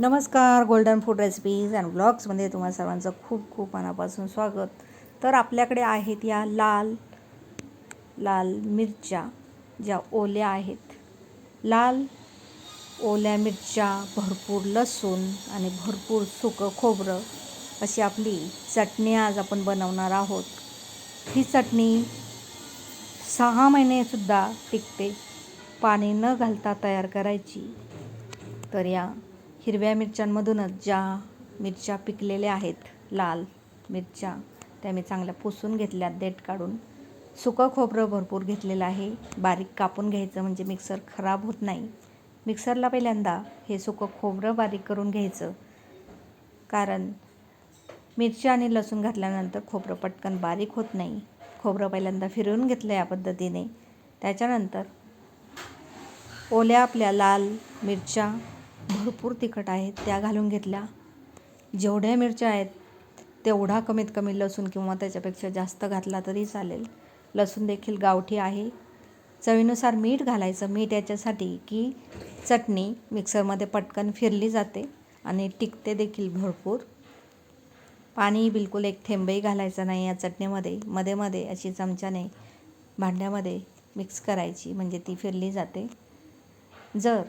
नमस्कार golden food recipes and ब्लॉग्समध्ये तुम्हा सर्वांचं खूप खूप मनापासून स्वागत. तर आपल्याकडे आहेत या लाल लाल मिरच्या ज्या ओल्या आहेत. लाल ओल्या मिरच्या भरपूर लसूण आणि भरपूर सुकं खोबरं अशी आपली चटणी आज आपण बनवणार आहोत. ही चटणी सहा महिनेसुद्धा टिकते. पाणी न घालता तयार करायची. तर या हिरव्या मिरच्यांमधूनच ज्या मिरच्या पिकलेल्या आहेत लाल मिरच्या त्या मी चांगल्या पुसून घेतल्या देठ काढून. सुकं खोबरं भरपूर घेतलेलं आहे. बारीक कापून घ्यायचं म्हणजे मिक्सर खराब होत नाही. मिक्सरला पहिल्यांदा हे सुकं खोबरं बारीक करून घ्यायचं. कारण मिरची आणि लसूण घातल्यानंतर खोबरं पटकन बारीक होत नाही. खोबरं पहिल्यांदा फिरवून घेतलं या पद्धतीने. त्याच्यानंतर ओल्या आपल्या लाल मिरच्या भरपूर तिखट आहेत त्या घालून घेतल्या. जेवढ्या मिरच्या आहेत तेवढा कमीत कमी लसूण किंवा त्याच्यापेक्षा जास्त घातला तरी चालेल. लसूण देखील गावठी आहे. चवीनुसार मीठ घालायचं. मीठ याच्यासाठी की चटणी मिक्सरमध्ये पटकन फिरली जाते आणि टिकते देखील भरपूर. पाणी बिलकुल एक थेंबही घालायचं नाही या चटणीमध्ये. मध्ये मध्ये अशी चमच्याने भांड्यामध्ये मिक्स करायची म्हणजे ती फिरली जाते. जर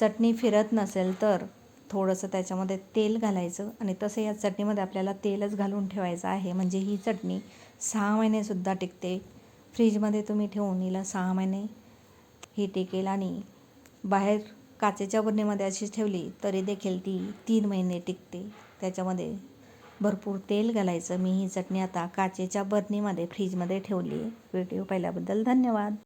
चटणी फिरत नसेल तर थोडंसं त्याच्यामध्ये तेल घालायचं आणि तसं या चटणीमध्ये आपल्याला तेलच घालून ठेवायचं आहे. म्हणजे ही चटणी सहा महिनेसुद्धा टिकते. फ्रीजमध्ये तुम्ही ठेवून हिला सहा महिने ही टिकेल आणि बाहेर काचेच्या बरणीमध्ये अशी ठेवली तरी देखील ती तीन महिने टिकते. त्याच्यामध्ये भरपूर तेल घालायचं. मी ही चटणी आता काचेच्या बरणीमध्ये फ्रीजमध्ये ठेवली आहे. व्हिडिओ पाहिल्याबद्दल धन्यवाद.